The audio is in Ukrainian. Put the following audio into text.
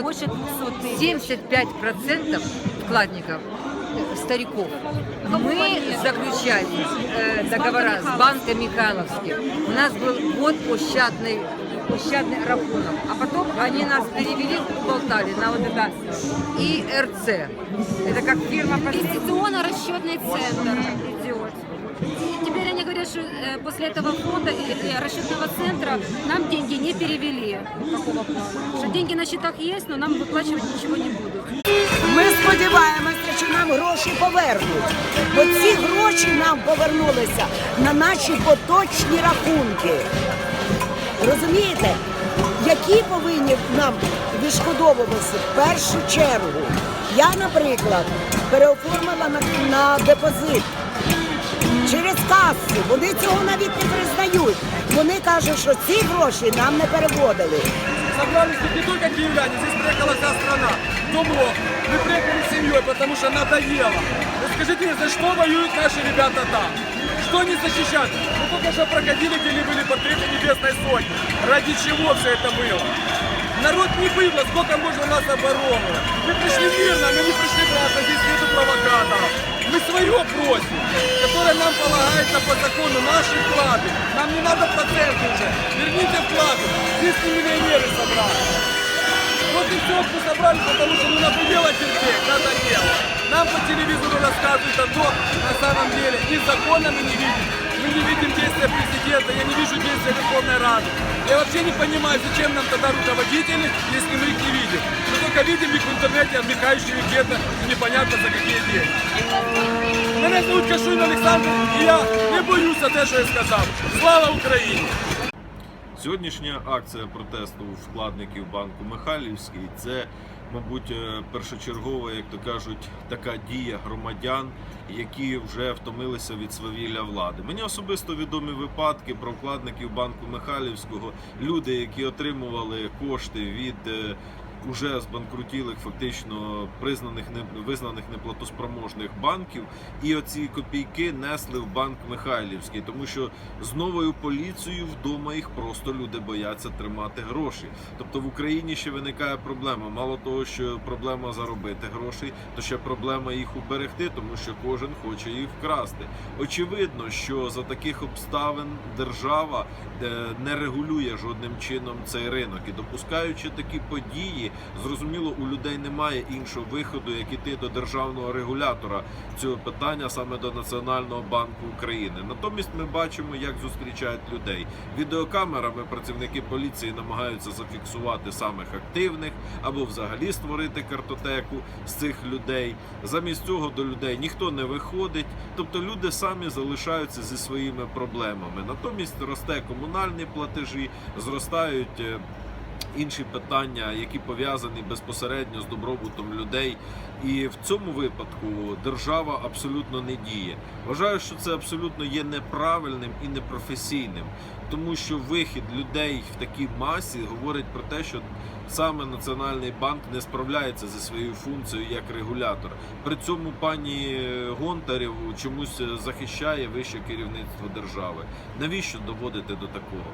75% вкладников э, стариков. Мы заключали э, договора с банком Михайловским. У нас был год пощадный пощадный рахунок. А потом они нас перевели в Болтаве на вот это ИРЦ. Это как фирма Инвестиционно-расчетный центр. Идиот. И теперь они говорят, что э, после этого фонда и и расчетного центра нам деньги не перевели. Какого плана? Что деньги на счетах есть, но нам выплачивать ничего не будут. Ми сподіваємося, що нам гроші повернуть. Бо ці гроші нам повернулися на наші поточні рахунки. Розумієте, які повинні нам відшкодовуватися в першу чергу. Я, наприклад, переоформила на, на депозит через касу. Вони цього навіть не признають. Вони кажуть, що ці гроші нам не переводили. Собрались тут не только киевляне, здесь приехала вся страна. Кто мог? Мы приехали с семьей, потому что надоело. Вот скажите мне, за что воюют наши ребята там? Что они защищают? Мы только что проходили, где они были портреты Небесной Сотни. Ради чего все это было? Народ не быдло, сколько можно нас обороны. Мы пришли мирно, мы не пришли драться, здесь нету провокаторов. Мы свое просим, которое нам полагается по закону, наши вклады. Нам не надо проценты уже. Верните вклады. Здесь не миллионеры собрали. Вот и все, мы собрались, потому что ну надоело терпеть, надоело. Нам по телевизору рассказывают о том, на самом деле, и закона мы не видим. Мы не видим действия президента, я не вижу действия Верховной Рады. Я вообще не понимаю, зачем нам тогда руководители, если мы их не видим. Мы только видим их в интернете, отдыхающими где-то, и непонятно за какие деньги. Мене звуть Кашуй Олександр, і я не боюся те, що я сказав. Слава Україні! Сьогоднішня акція протесту вкладників банку Михайлівський це, мабуть, е, першочергова, як то кажуть, така дія громадян, які вже втомилися від свавілля влади. Мені особисто відомі випадки про вкладників банку Михайлівського, люди, які отримували кошти від. Уже збанкрутілих, фактично признаних визнаних неплатоспроможних банків, і оці копійки несли в банк Михайлівський, тому що з новою поліцією вдома їх просто люди бояться тримати гроші. Тобто в Україні ще виникає проблема. Мало того, що проблема заробити грошей, то ще проблема їх уберегти, тому що кожен хоче їх вкрасти. Очевидно, що за таких обставин держава е, не регулює жодним чином цей ринок і допускаючи такі події, зрозуміло, у людей немає іншого виходу, як іти до державного регулятора цього питання саме до Національного банку України. Натомість ми бачимо, як зустрічають людей. Відеокамерами працівники поліції намагаються зафіксувати самих активних або взагалі створити картотеку з цих людей. Замість цього до людей ніхто не виходить, тобто люди самі залишаються зі своїми проблемами. Натомість росте комунальні платежі, зростають. Інші питання, які пов'язані безпосередньо з добробутом людей. І в цьому випадку держава абсолютно не діє. Вважаю, що це абсолютно є неправильним і непрофесійним, тому що вихід людей в такій масі говорить про те, що саме Національний банк не справляється зі своєю функцією як регулятор. При цьому пані Гонтарєву чомусь захищає вище керівництво держави. Навіщо доводити до такого?